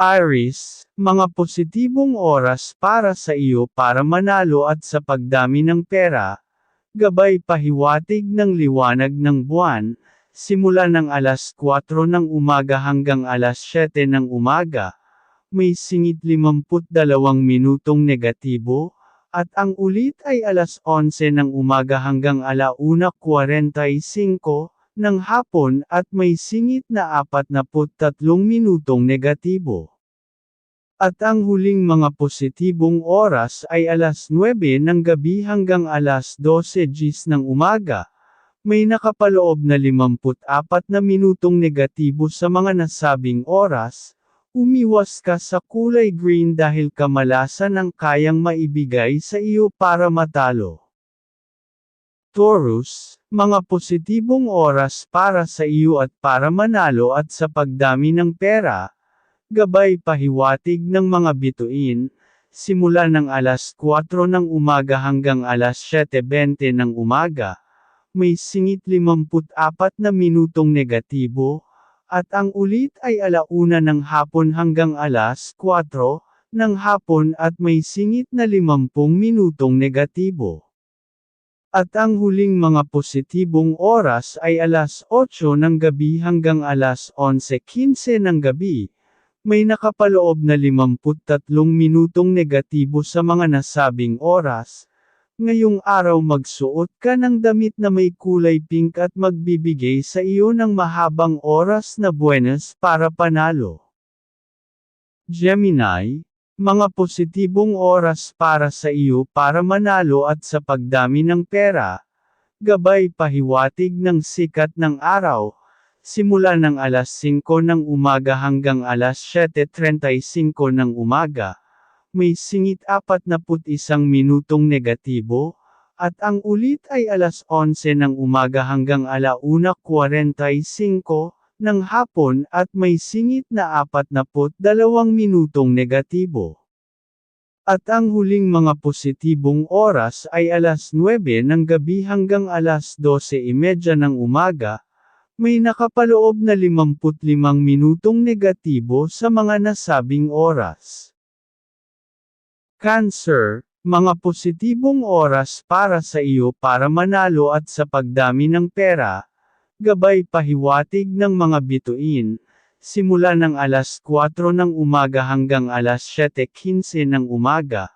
Iris, mga positibong oras para sa iyo para manalo at sa pagdami ng pera, gabay pahiwatig ng liwanag ng buwan, simula ng alas 4 ng umaga hanggang alas 7 ng umaga, may singit 52 minutong negatibo, at ang ulit ay alas 11 ng umaga hanggang alauna 45 ng hapon at may singit na 43 minutong negatibo. At ang huling mga positibong oras ay alas 9 ng gabi hanggang alas 12 gis ng umaga. May nakapaloob na 54 na minutong negatibo sa mga nasabing oras, Umiwas ka sa kulay green dahil kamalasan ang kayang maibigay sa iyo para matalo. Taurus, mga positibong oras para sa iyo at para manalo at sa pagdami ng pera, gabay pahiwatig ng mga bituin, simula ng alas 4 ng umaga hanggang alas 7.20 ng umaga, may singit 54 na minutong negatibo, at ang ulit ay alauna ng hapon hanggang alas 4 ng hapon at may singit na 50 minutong negatibo. At ang huling mga positibong oras ay alas 8 ng gabi hanggang alas 11.15 ng gabi. May nakapaloob na 53 minutong negatibo sa mga nasabing oras, Ngayong araw magsuot ka ng damit na may kulay pink at magbibigay sa iyo ng mahabang oras na buenas para panalo. Gemini, mga positibong oras para sa iyo para manalo at sa pagdami ng pera, gabay pahiwatig ng sikat ng araw, simula ng alas 5 ng umaga hanggang alas 7.35 ng umaga, may singit 41 minutong negatibo, at ang ulit ay alas 11 ng umaga hanggang alauna 45 ng hapon at may singit na 42 minutong negatibo. At ang huling mga positibong oras ay alas 9 ng gabi hanggang alas 12.30 ng umaga, may nakapaloob na 55 minutong negatibo sa mga nasabing oras. Cancer, mga positibong oras para sa iyo para manalo at sa pagdami ng pera, gabay pahiwatig ng mga bituin, simula ng alas 4 ng umaga hanggang alas 7.15 ng umaga,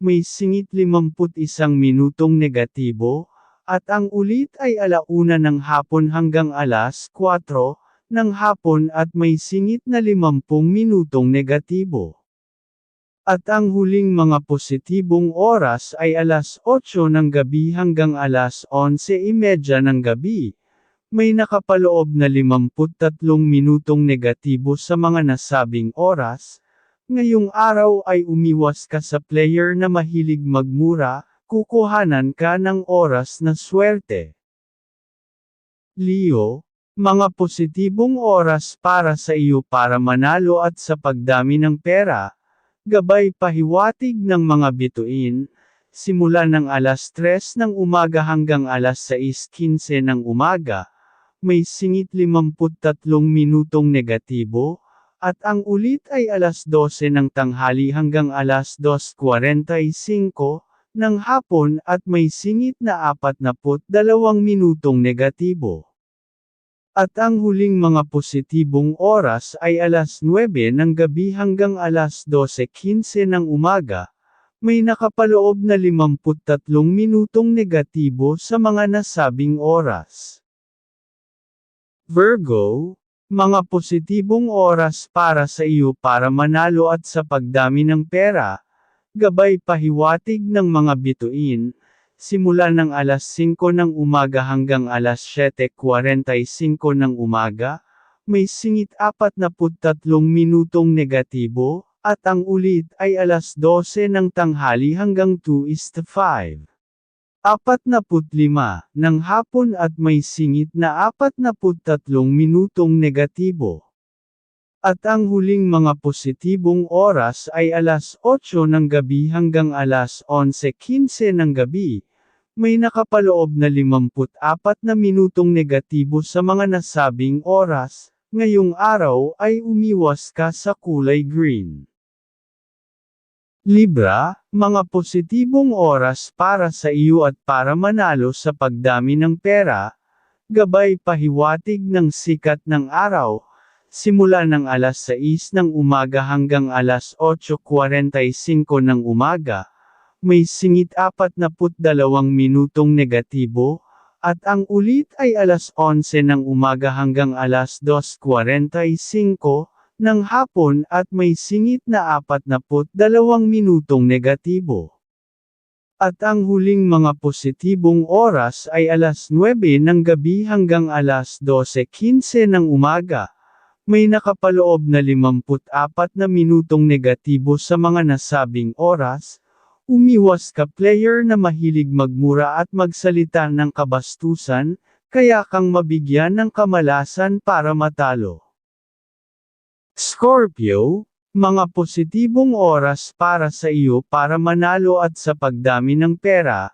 may singit 51 minutong negatibo, at ang ulit ay alauna ng hapon hanggang alas 4 ng hapon at may singit na 50 minutong negatibo. At ang huling mga positibong oras ay alas 8 ng gabi hanggang alas 11.30 ng gabi. May nakapaloob na 53 minutong negatibo sa mga nasabing oras. Ngayong araw ay umiwas ka sa player na mahilig magmura, kukuhanan ka ng oras na swerte. Leo, mga positibong oras para sa iyo para manalo at sa pagdami ng pera, Gabay pahiwatig ng mga bituin, simula ng alas 3 ng umaga hanggang alas 6.15 ng umaga, may singit 53 minutong negatibo, at ang ulit ay alas 12 ng tanghali hanggang alas 2.45 ng hapon at may singit na 42 minutong negatibo. At ang huling mga positibong oras ay alas 9 ng gabi hanggang alas 12.15 ng umaga, may nakapaloob na 53 minutong negatibo sa mga nasabing oras. Virgo, mga positibong oras para sa iyo para manalo at sa pagdami ng pera, gabay pahiwatig ng mga bituin, simula ng alas 5 ng umaga hanggang alas 7.45 ng umaga, may singit 43 minutong negatibo, at ang ulit ay alas 12 ng tanghali hanggang 2 is to 5. 45 ng hapon at may singit na 43 minutong negatibo. At ang huling mga positibong oras ay alas 8 ng gabi hanggang alas 11.15 ng gabi. May nakapaloob na 54 na minutong negatibo sa mga nasabing oras, ngayong araw ay umiwas ka sa kulay green. Libra, mga positibong oras para sa iyo at para manalo sa pagdami ng pera, gabay pahiwatig ng sikat ng araw, simula ng alas 6 ng umaga hanggang alas 8.45 ng umaga, may singit 42 minutong negatibo, at ang ulit ay alas 11 ng umaga hanggang alas 2.45 ng hapon at may singit na 42 minutong negatibo. At ang huling mga positibong oras ay alas 9 ng gabi hanggang alas 12.15 ng umaga. May nakapaloob na 54 na minutong negatibo sa mga nasabing oras. Umiwas ka player na mahilig magmura at magsalita ng kabastusan, kaya kang mabigyan ng kamalasan para matalo. Scorpio, mga positibong oras para sa iyo para manalo at sa pagdami ng pera,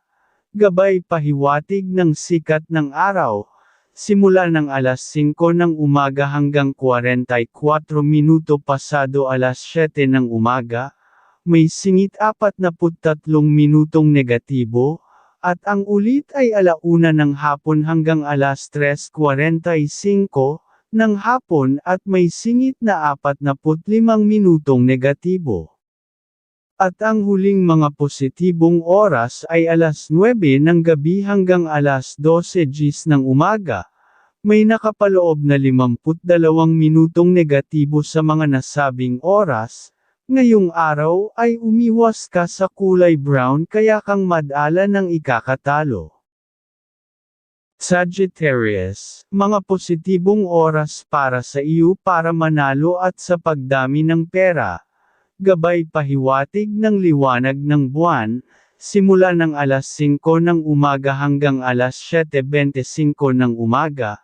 gabay pahiwatig ng sikat ng araw, simula ng alas 5 ng umaga hanggang 44 minuto pasado alas 7 ng umaga, may singit 43 minutong negatibo, at ang ulit ay alauna ng hapon hanggang alas 3.45, ng hapon at may singit na 45 minutong negatibo. At ang huling mga positibong oras ay alas 9 ng gabi hanggang alas 12 gis ng umaga. May nakapaloob na 52 minutong negatibo sa mga nasabing oras. Ngayong araw ay umiwas ka sa kulay brown kaya kang madala ng ikakatalo. Sagittarius, mga positibong oras para sa iyo para manalo at sa pagdami ng pera. Gabay pahiwatig ng liwanag ng buwan, simula ng alas 5 ng umaga hanggang alas 7.25 ng umaga.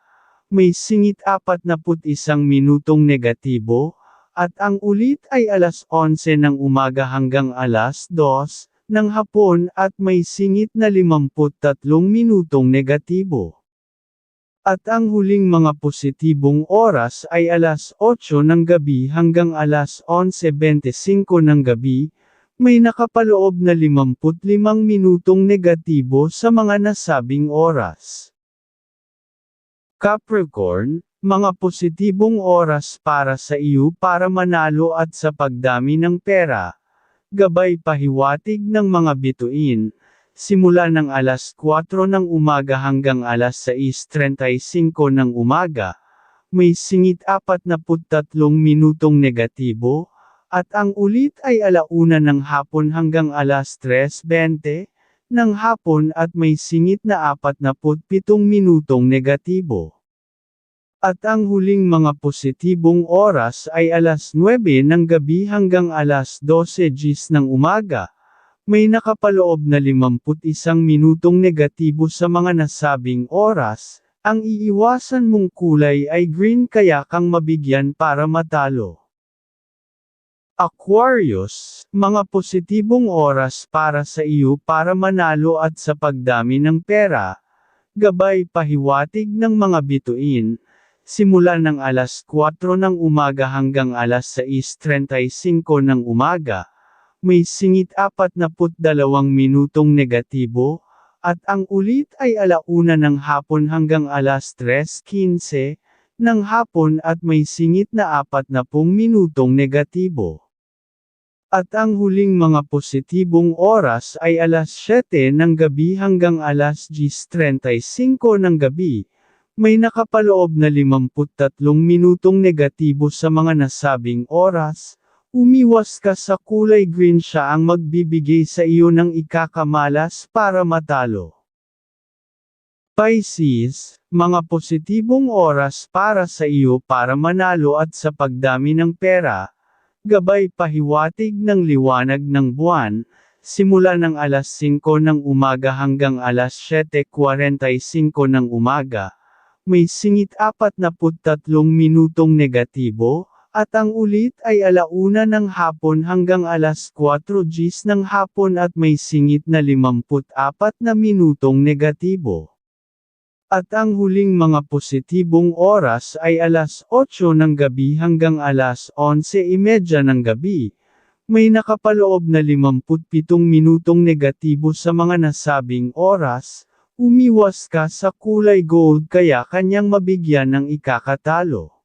May singit 41 minutong negatibo, at ang ulit ay alas 11 ng umaga hanggang alas 2, ng hapon at may singit na 53 minutong negatibo. At ang huling mga positibong oras ay alas 8 ng gabi hanggang alas 11.25 ng gabi, may nakapaloob na 55 minutong negatibo sa mga nasabing oras. Capricorn, mga positibong oras para sa iyo para manalo at sa pagdami ng pera, gabay pahiwatig ng mga bituin, simula ng alas 4 ng umaga hanggang alas 6.35 ng umaga, may singit 43 minutong negatibo, at ang ulit ay alauna ng hapon hanggang alas 3.20 ng hapon at may singit na 47 minutong negatibo. At ang huling mga positibong oras ay alas 9 ng gabi hanggang alas 12 gis ng umaga. May nakapaloob na 51 minutong negatibo sa mga nasabing oras, ang iiwasan mong kulay ay green kaya kang mabigyan para matalo. Aquarius, mga positibong oras para sa iyo para manalo at sa pagdami ng pera, gabay pahiwatig ng mga bituin, simula ng alas 4 ng umaga hanggang alas 6.35 ng umaga, may singit 42 minutong negatibo, at ang ulit ay alauna ng hapon hanggang alas 3.15 ng hapon at may singit na 40 minutong negatibo. At ang huling mga positibong oras ay alas 7 ng gabi hanggang alas 10.35 ng gabi, may nakapaloob na 53 minutong negatibo sa mga nasabing oras, umiwas ka sa kulay green siya ang magbibigay sa iyo ng ikakamalas para matalo. Pisces, mga positibong oras para sa iyo para manalo at sa pagdami ng pera, gabay pahiwatig ng liwanag ng buwan, simula ng alas 5 ng umaga hanggang alas 7.45 ng umaga, may singit 43 minutong negatibo, at ang ulit ay alauna ng hapon hanggang alas 4 gis ng hapon at may singit na 54 na minutong negatibo. At ang huling mga positibong oras ay alas 8 ng gabi hanggang alas 11.30 ng gabi. May nakapaloob na 57 minutong negatibo sa mga nasabing oras, Umiwas ka sa kulay gold kaya kanyang mabigyan ng ikakatalo.